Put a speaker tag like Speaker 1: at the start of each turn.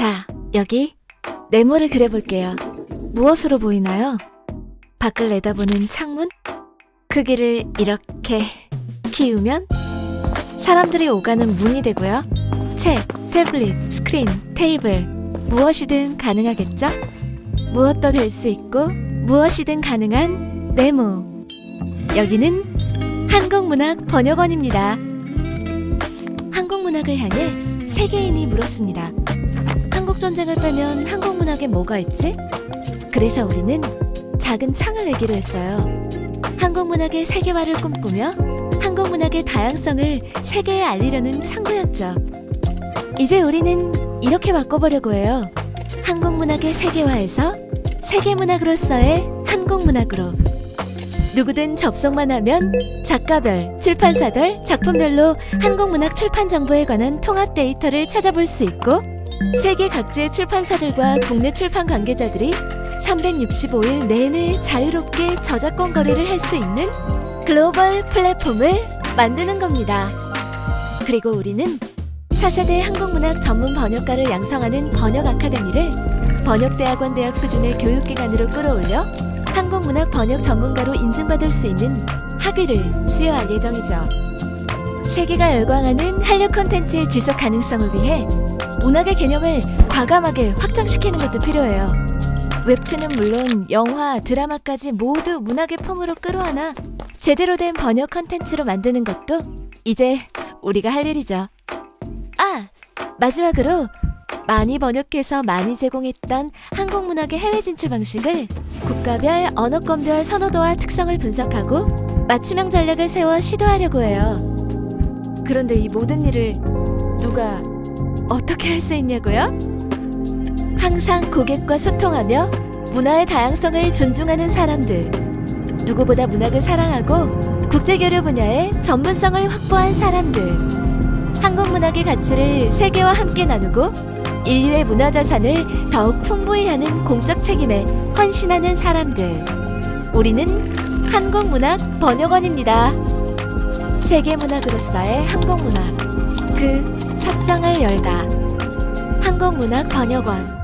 Speaker 1: 자, 여기 네모를 그려볼게요. 무엇으로 보이나요? 밖을 내다보는 창문? 크기를 이렇게 키우면 사람들이 오가는 문이 되고요. 책, 태블릿, 스크린, 테이블, 무엇이든 가능하겠죠? 무엇도 될 수 있고 무엇이든 가능한 네모. 여기는 한국문학 번역원입니다. 한국문학을 향해 세계인이 물었습니다. 전쟁을 빼면 한국 문학에 뭐가 있지? 그래서 우리는 작은 창을 내기로 했어요. 한국 문학의 세계화를 꿈꾸며 한국 문학의 다양성을 세계에 알리려는 창구였죠. 이제 우리는 이렇게 바꿔보려고 해요. 한국 문학의 세계화에서 세계 문학으로서의 한국 문학으로 누구든 접속만 하면 작가별, 출판사별, 작품별로 한국 문학 출판 정보에 관한 통합 데이터를 찾아볼 수 있고 세계 각지의 출판사들과 국내 출판 관계자들이 365일 내내 자유롭게 저작권 거래를 할 수 있는 글로벌 플랫폼을 만드는 겁니다. 그리고 우리는 차세대 한국문학 전문 번역가를 양성하는 번역 아카데미를 번역대학원 대학 수준의 교육기관으로 끌어올려 한국문학 번역 전문가로 인증받을 수 있는 학위를 수여할 예정이죠. 세계가 열광하는 한류 콘텐츠의 지속 가능성을 위해 문학의 개념을 과감하게 확장시키는 것도 필요해요. 웹툰은 물론 영화, 드라마까지 모두 문학의 품으로 끌어안아 제대로 된 번역 컨텐츠로 만드는 것도 이제 우리가 할 일이죠. 아, 마지막으로 많이 번역해서 많이 제공했던 한국 문학의 해외 진출 방식을 국가별, 언어권별 선호도와 특성을 분석하고 맞춤형 전략을 세워 시도하려고 해요. 그런데 이 모든 일을 누가 어떻게 할 수 있냐고요? 항상 고객과 소통하며 문화의 다양성을 존중하는 사람들. 누구보다 문학을 사랑하고 국제교류 분야의 전문성을 확보한 사람들. 한국 문학의 가치를 세계와 함께 나누고 인류의 문화 자산을 더욱 풍부히 하는 공적 책임에 헌신하는 사람들. 우리는 한국 문학 번역원입니다. 세계 문학으로서의 한국 문학. 그 첫 장을 열다. 한국 문학 번역원.